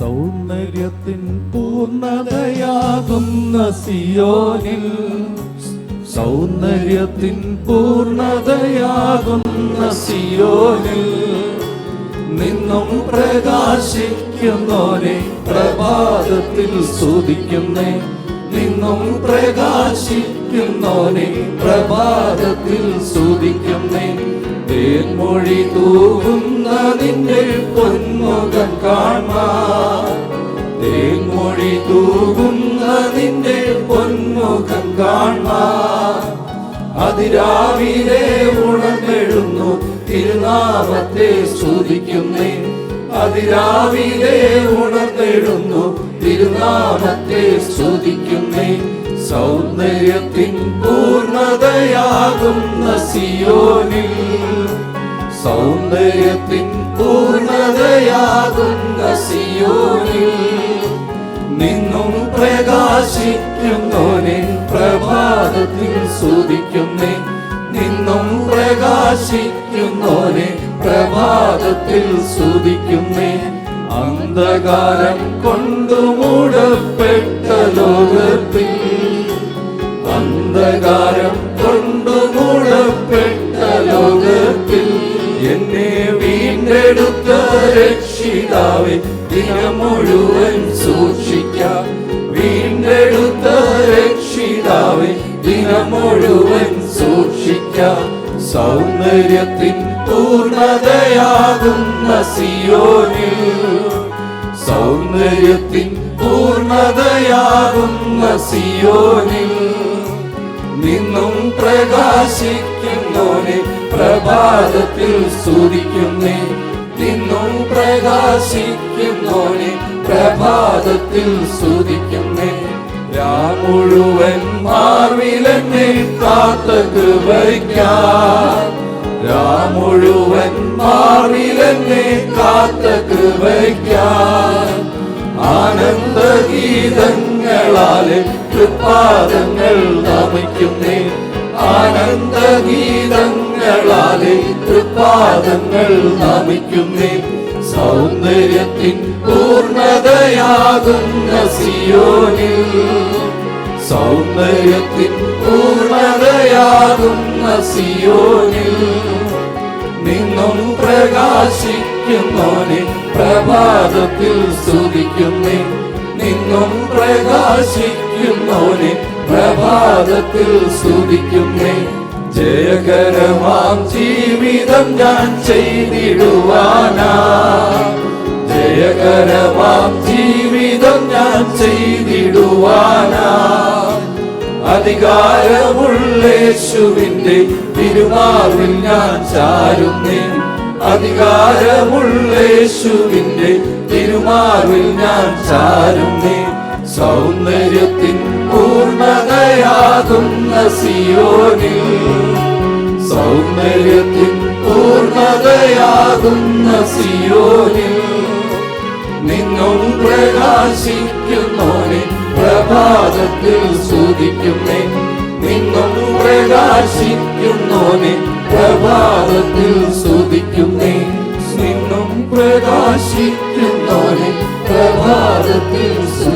സൗന്ദര്യത്തിൻ പൂർണതയാകുന്ന സിയോനിൽ സൗന്ദര്യത്തിൻ പൂർണതയാകുന്ന സിയോനിൽ നിന്നും പ്രകാശിക്കുന്നോനെ പ്രഭാതത്തിൽ സ്തുതിക്കുന്നേ. നിന്നും പ്രകാശിക്കുന്നോനെ പ്രഭാതത്തിൽ സ്തുതിക്കുന്നേ. തേൻമൊഴി തൂവുന്ന നിന്റെ പൊന്മുഖം കാണാ തേൻമൊഴി തൂവുന്ന നിന്റെ പൊന്മുഖം കാണാ അതിരാവിലെ ഉണർന്നെഴുന്നു തിരുനാമത്തെ സ്തുതിക്കുന്നേ. അതിരാവിലെ ഉണർന്നിടുന്നു തിരുനാമത്തെ സ്തുതിക്കുന്നേ. സൗന്ദര്യത്തിൻ പൂർണതയാകുന്ന സിയോനിൽ. സൗന്ദര്യത്തിൻ പൂർണതയാകുന്ന സിയോനിൽ. നിന്നും പ്രകാശിക്കുന്നോനെ പ്രഭാതത്തിൽ സ്തുതിക്കുന്നേ. നിന്നും പ്രകാശിക്കുന്നോനെ പ്രഭാതത്തിൽ സ്തുതിക്കുന്നേ. അന്ധകാരം കൊണ്ടു മൂടപ്പെട്ട ലോകത്തിൽ. അന്ധകാരം കൊണ്ടു മൂടപ്പെട്ട ലോകത്തിൽ. എന്നെ വീണ്ടെടുത്ത രക്ഷിതാവെ ദിനം മുഴുവൻ സൂക്ഷിക്കാം. വീണ്ടെടുത്ത രക്ഷിതാവെ ദിനം മുഴുവൻ സൂക്ഷിക്കാം. സൗന്ദര്യത്തിൻ പൂർണതയാകുന്ന സിയോനിൽ. സൗന്ദര്യത്തിൻ പൂർണതയാകുന്ന സിയോനിൽ നിന്നും പ്രകാശിക്കുന്നോനെ പ്രഭാതത്തിൽ സ്തുതിക്കുന്നേ. നിന്നും പ്രകാശിക്കുന്നോനെ പ്രഭാതത്തിൽ സ്തുതിക്കുന്നേ. രാമുഴുവൻ മാർവിലെന്നെ കാത്ത കൃപയ്ക്കാൻ രാമുഴുവൻ മാറിലെന്നെ കാത്ത കൃപയ്ക്കാൻ ആനന്ദഗീതങ്ങളാലെ തൃപ്പാദങ്ങൾ നമിക്കുന്നേ. ആനന്ദഗീതങ്ങളാലെ തൃപ്പാദങ്ങൾ നമിക്കുന്നേ. സൗന്ദര്യത്തിൻ പൂർണതയാകുന്ന സിയോനിൽ സൗന്ദര്യത്തിൻ പൂർണതയാകുന്ന സിയോനിൽ നിന്നും പ്രകാശിക്കുന്നോനെ പ്രഭാതത്തിൽ സ്തുതിക്കുന്നേ. നിന്നും പ്രകാശിക്കുന്നോനെ പ്രഭാതത്തിൽ സ്തുതിക്കുന്നേ. ജയകരമാം ജീവിതം ഞാൻ ചെയ്തിടുവാനാ. ജയകരമാം ജീവിതം ഞാൻ ചെയ്തിടുവാനാ. അധികാരമുള്ളേശുവിന്റെ തിരുമാറിൽ ഞാൻ ചാരുന്നേ. അധികാരമുള്ളേശുവിന്റെ തിരുമാറിൽ ഞാൻ ചാരുന്നേ. സൗന്ദര്യത്തിൻ പൂർണതയാകുന്ന സിയോനിൽ സൗന്ദര്യത്തിൻ പൂർണതയാകുന്ന സിയോനിൽ നിന്നും പ്രകാശിക്കുന്നോനെ പ്രഭാതത്തിൽ സ്തുതിക്കുന്നേ നിന്നും പ്രകാശിക്കുന്നോനെ പ്രഭാതത്തിൽ സ്തുതിക്കുന്നേ നിന്നും പ്രകാശിക്കുന്നോനെ പ്രഭാതത്തിൽ സ്തുതിക്കുന്നേ